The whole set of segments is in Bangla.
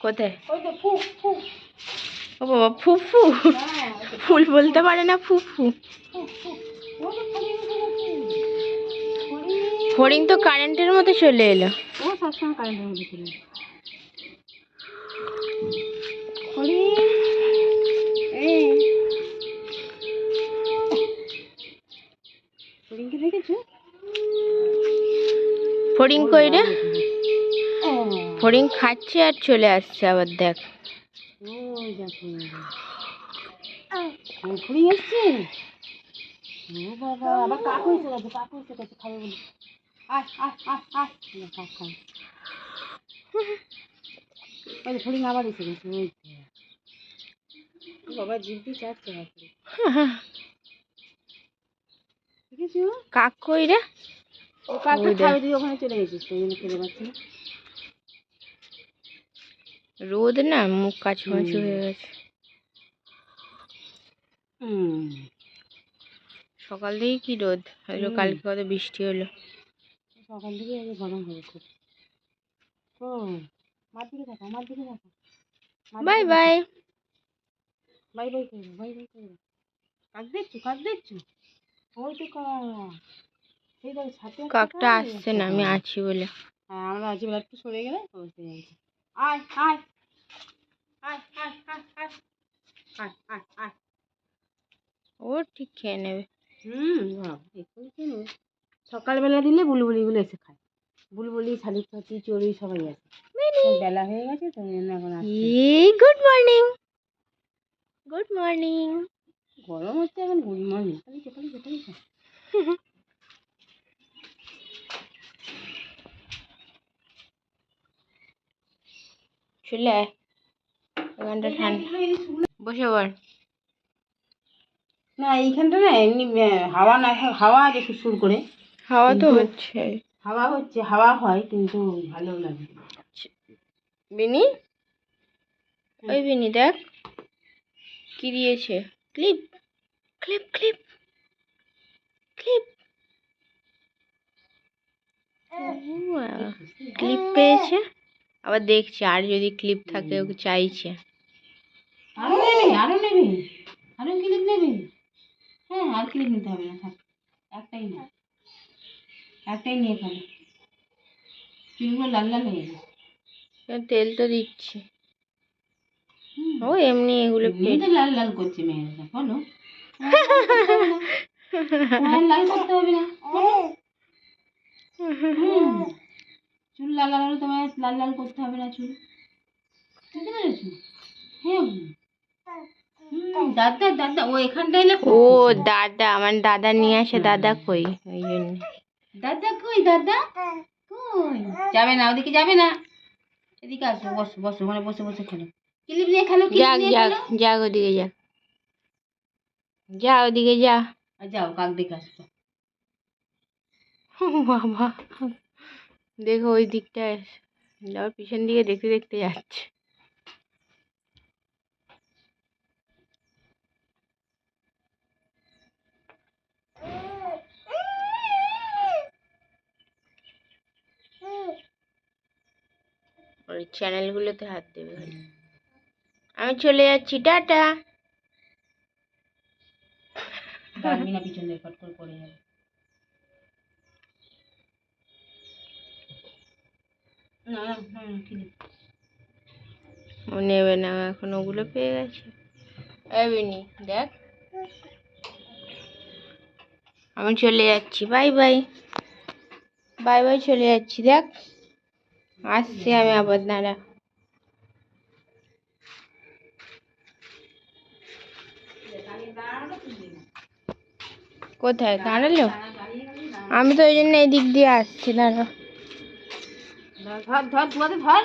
কোথায়? ও বাবা ফুফু ফুল বলতে পারে না ফুফু হরিণ তো কারেন্টের মতো চলে এলো। ও সবসময় কারেন্টের মতো চলে এলো। ফড়িং কই রে ফড়িং খাচ্ছে আর চলে আসছে আবার দেখ। এসছে? ও বাবা আবার কাকু এসে গেছে কাকু এসে গেছে খাবে বলে। আয় আয় আয় আয়। না, কাক খাবে ওই যে হরিণ আবার এসে গেছে ওই বাবা জিভি চাচ্ছে কাক কই রে ও কাকটা খাবে তুই ওখানে চলে গেছিস তো জন্য খেতে পাচ্ছি। রোদ না মুখ কাছু মাছু। হয়ে গেছে। সকাল থেকেই কি রোদ? হুম। কালকে কত বৃষ্টি হলো। সকাল থেকে আগে গরম খুব ও মার দিকে থাকো মার দিকে থাকো বাই বাই। থাকো। বাই বাই বাই বাই কাক দেখছ কাক দেখছ? ওই তো কাকটা আসছে না আমি আছি বলে। হ্যাঁ আমরা আছি বলে একটু সরে গেলে ও এসে আয় আয় আয় আয় আয় আয় আয় আয় আয়। ও ঠিক খেয়ে নেবে। হুম এক্ষুনি খেয়ে নেবে? সকালবেলা দিলে বুলবুলিগুলো এসে খায়। বুলবুলি শালিক পাখি চড়ুই সবাই আছে বেলা হয়ে গেছে তো এখন গুড মর্নিং গুড মর্নিং গরম হচ্ছে এখন গুড মর্নিং ঠান্ডা। বসে পড় না এইখানটা না এমনি হাওয়া না হাওয়া আছে সুর করে। হাওয়া তো হচ্ছে। হাওয়া হচ্ছে হাওয়া হয় কিন্তু ভালো লাগে। বিনি? ওই বিনি দেখ কি দিয়েছে। Clip clip clip clip. Clip পেয়েছে? আবার দেখছি আর যদি ক্লিপ থাকে ওকে চাইছে। আরও নেবে আরও নেবে আরও ক্লিপ নেবে। হ্যাঁ আর ক্লিপ নিতে হবে না থাক। একটাই না একটাই নিয়ে ফেলো। চুলগুলো লাল লাল হয়ে গেছে। তেল তো দিচ্ছি। ও এমনি এগুলো তো লাল লাল করছে মেয়েরা বলো। তোমার লাল করতে হবে না। চুল লাল লাল তোমার লাল লাল করতে হবে না চুল। বুঝতে পেরেছ? হ্যাঁ দাদা দাদা ও এখানটা এলে ও দাদা আমার দাদা নিয়ে আসে দাদা কই? ওই জন্য। দাদা কই দাদা? কই? যাবে না ওদিকে যাবে না। এদিকে আসো বসো বসো মানে বসে বসে খেলো। ক্লিপ নিয়ে খেলো যাক যাক যাক ওদিকে যাক। যা ওদিকে যা। আর যাও কাক দেখে আসো বাবা। দেখো ওই দিকটায় যাওয়ার পিছন দিকে দেখতে দেখতে যাচ্ছে। ওই চ্যানেলগুলোতে হাত দেবে। আমি চলে যাচ্ছি, টাটা। করে পড়ে যাবে। ও নেবে না, এখন ওগুলো পেয়ে গেছে। এবিনি দেখ। আমি চলে যাচ্ছি, বাই বাই। বাই বাই চলে যাচ্ছি, দেখ। আসছি আমি আবার, দাঁড়া। কোথায়? দাঁড়াল? আমি তো ওই জন্য এই দিক দিয়ে আসছি, দাঁড়া। ধর ধর ধর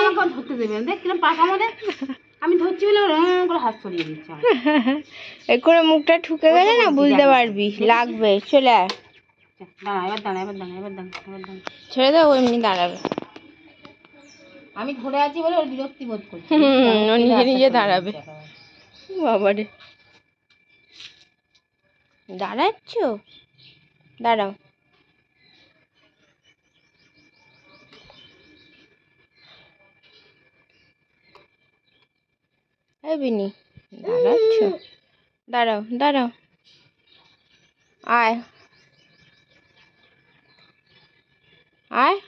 আমাকে ধরতে দেখ কিরম পাকা আমাদের আমি ধরছি বলে করে হাত দিচ্ছে এ করে মুখটা ঠুকে গেলে না বুঝতে পারবি লাগবে। চলে আয়। যা, দাঁড়া এবার দাঁড়া এবার দাঁড়া এবার দাঁড়া এবার দাঁড়া। ছেড়ে দাও এমনি দাঁড়াবে। আমি ধরে আছি বলে ওর বিরক্তি বোধ করছে। হুম, ও নিজে নিজে দাঁড়াবে। বাবারে। দাঁড়াচ্ছ? দাঁড়াও। বিনি দাঁড়াচ্ছ? দাঁড়াও দাঁড়াও। আয়। আয়।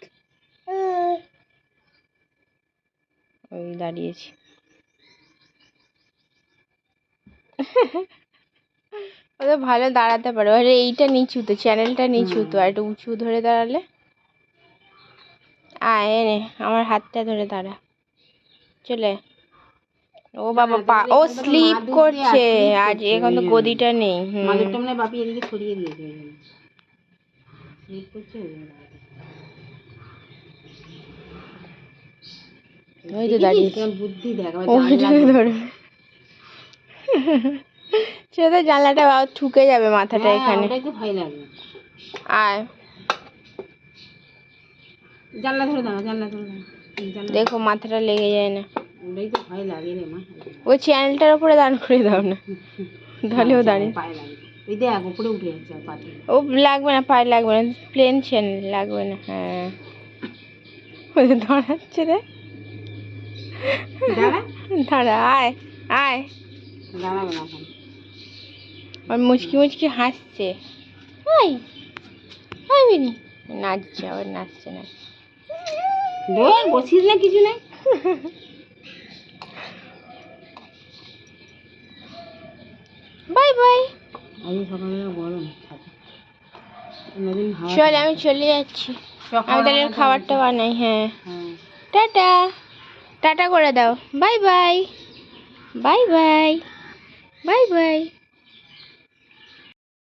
ওই দাঁড়িয়েছি। ওদের ভালো দাঁড়াতে পারে। আরে এইটা নিচু তো চ্যানেলটা নিচু তো আর একটু উঁচু ধরে দাঁড়ালে? আয় এনে আমার হাতটা ধরে দাঁড়া। চলে ও বাবা পা ও স্লিপ করছে। আজ এখন তো গদিটা নেই। মাদুরটা মানে বাপি এদিকে দিয়েছে ওই জন্য। করছে ওই তো বুদ্ধি দেখ। ধরে। সে তো জানলাটা ঠুকে যাবে মাথাটা হ্যাঁ, এখানে। ওটাই ভয় লাগে। আয়। জানলা ধরে দাঁড়া জানলা ধরে দাঁড়া দেখো মাথাটা লেগে যায় না। ওটাই তো ভয় লাগে রে মা। ওই চ্যানেলটার উপরে দাঁড় করে দাও না। তাহলেও দাঁড়িয়ে পায়ে লাগে। ওই দেখ উপরে উঠে যাচ্ছে আর ও লাগবে না পায়ে লাগবে না প্লেন চ্যানেল লাগবে না হ্যাঁ। ওই দাঁড়াচ্ছে রে। দাঁড়া। দাঁড়া আয় আয়। দাঁড়াবে না এখন। আর মুচকি মুচকি হাসছে। বিনি নাচছে আবার নাচছে না বসিস না কিছু নাই বাই বাই। সকালবেলা গরম হাওয়া চল আমি চলে যাচ্ছি। আমি তাহলে খাবারটা বানাই হ্যাঁ। হ্যাঁ। টাটা। টাটা করে দাও। Bye bye. Bye bye. Bye bye.